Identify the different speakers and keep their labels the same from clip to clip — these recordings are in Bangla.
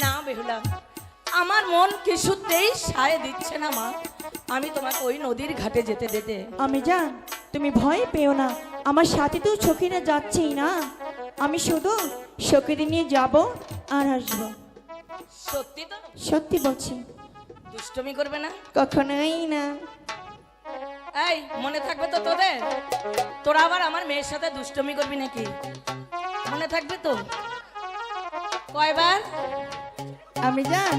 Speaker 1: না বেহুলা আমার মন কিছুতেই সায় দিচ্ছে না মা। আমি তোমাকে ওই নদীর ঘাটে যেতে দিতে।
Speaker 2: আমি জান তুমি ভয় পেও না। আমার সাথে তো সখীরা যাচ্ছেই না। আমি শুধু সখীদের নিয়ে যাব আর আসব।
Speaker 1: সত্যি তো?
Speaker 2: সত্যি বলছি।
Speaker 1: দুষ্টমি করবে না?
Speaker 2: কখনোই না।
Speaker 1: এই মনে থাকবে তো তোদের? তোরা আবার আমার মেয়ের সাথে দুষ্টমি করবি নাকি? মনে থাকবে তো? কয়বার?
Speaker 2: আমি জান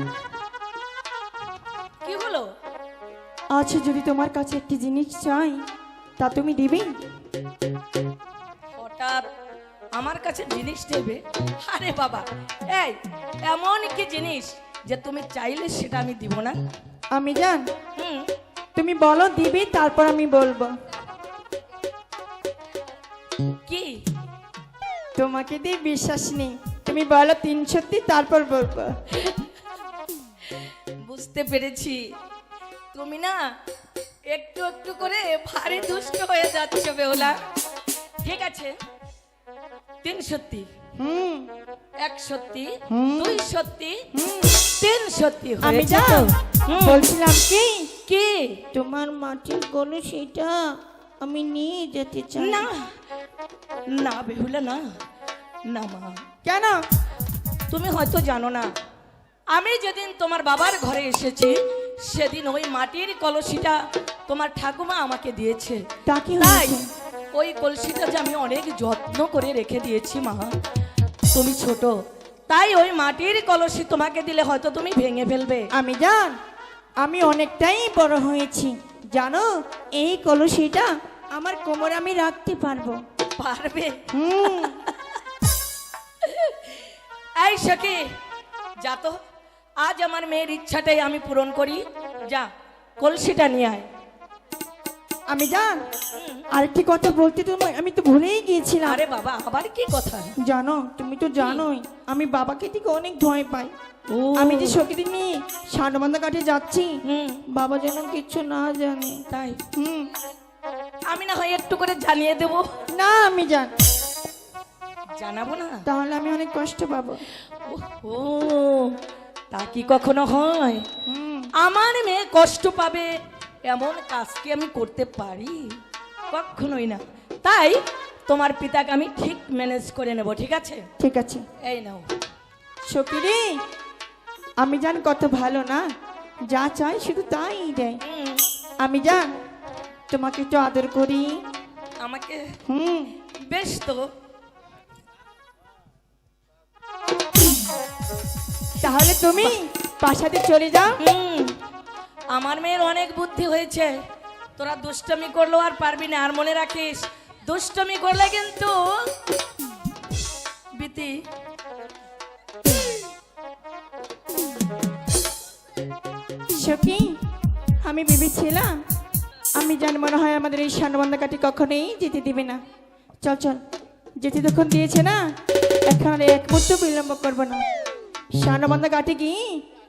Speaker 1: কি হলো?
Speaker 2: আচ্ছা যদি তোমার কাছে একটি জিনিস চাই তা তুমি দিবে?
Speaker 1: হঠাৎ আমার কাছে জিনিস দেবে? আরে বাবা এই এমন কি জিনিস যে তুমি চাইলে সেটা আমি দিব না।
Speaker 2: আমি জান
Speaker 1: হুম।
Speaker 2: তুমি বলো দিবে তারপর আমি বলব।
Speaker 1: কি?
Speaker 2: তোমাকে দিয়ে বিশ্বাস নেই। তুমি বলো তিন সত্যি তারপর বলব।
Speaker 1: বুঝতে পেরেছি। তুমি না একটু একটু করে ভারী দুষ্ট হয়ে যাচ্ছ বেহুলা। ঠিক আছে। তিন সত্যি।
Speaker 2: হুম।
Speaker 1: এক সত্যি। দুই সত্যি। তিন সত্যি
Speaker 2: আমি জান?
Speaker 1: হুম।
Speaker 2: বলছিলাম কি?
Speaker 1: কি?
Speaker 2: তোমার মাটির গলু সেটা আমি নিয়ে যেতে চাই।
Speaker 1: না। না বেহুলা না। না মা।
Speaker 2: কেন?
Speaker 1: তুমি হয়তো জানো না আমি যেদিন তোমার বাবার ঘরে এসেছি সেদিন ওই মাটির কলসিটা তোমার ঠাকুমা আমাকে দিয়েছে। তাই ওই কলসিটা যে আমি অনেক যত্ন করে রেখে দিয়েছি মা। তুমি ছোট তাই ওই মাটির কলসি তোমাকে দিলে হয়তো তুমি ভেঙে ফেলবে।
Speaker 2: আমি জান আমি অনেকটাই বড় হয়েছি। জানো এই কলসিটা আমার কোমরে আমি রাখতে পারব।
Speaker 1: পারবে।
Speaker 2: হুম।
Speaker 1: এই সখি যা তো। আজ আমার মেয়ের ইচ্ছাটাই আমি পূরণ করি। যা কলসিটা নিয়ে আয়।
Speaker 2: আমি জান আরেকটি কথা বলতে তো আমি তো ভুলেই গিয়েছিলাম।
Speaker 1: আরে বাবা আবার কি কথা?
Speaker 2: জানো তুমি তো জানোই আমি বাবাকে থেকে অনেক ভয় পাই।
Speaker 1: ও।
Speaker 2: আমি যে সখীদের নিয়ে সানবান্ধা কাঠে যাচ্ছি
Speaker 1: হুম।
Speaker 2: বাবা যেন কিচ্ছু না জানে।
Speaker 1: তাই?
Speaker 2: হুম।
Speaker 1: আমি না হয় একটু করে জানিয়ে দেব।
Speaker 2: না আমি জান
Speaker 1: জানাব না?
Speaker 2: তাহলে আমি অনেক কষ্ট পাবো।
Speaker 1: ও তা কি কখনো হয়? আমার মেয়ে কষ্ট পাবে এমন কাজ কি আমি করতে পারি? কখনোই না। তাই তোমার পিতাকে আমি ঠিক ম্যানেজ করে নেব ঠিক আছে?
Speaker 2: ঠিক আছে।
Speaker 1: এই নাও।
Speaker 2: সকিরে আমি জান কত ভালো না? যা চাই শুধু তাই দেয়। আমি জান তোমাকে একটু আদর করি।
Speaker 1: আমাকে
Speaker 2: হুম।
Speaker 1: বেশ তো।
Speaker 2: তাহলে তুমি পাশাতে চলে যাও।
Speaker 1: হুম। আমার মেয়ের অনেক বুদ্ধি হয়েছে। তোরা দুষ্টমি করলেও আর পারবি না আর মনে রাখিস দুষ্টমি করলে কিন্তু বিতি।
Speaker 2: সখী আমি ভেবেছিলাম আমি জানি মনে হয় আমাদের এই স্বর্ণবন্ধা কাটি কখনোই যেতে দিবে না। চল চল। যেতে তখন দিয়েছে না, এখন এক মুহূর্ত বিলম্ব করব না। স্বর্ণবন্ধা কাটি কি?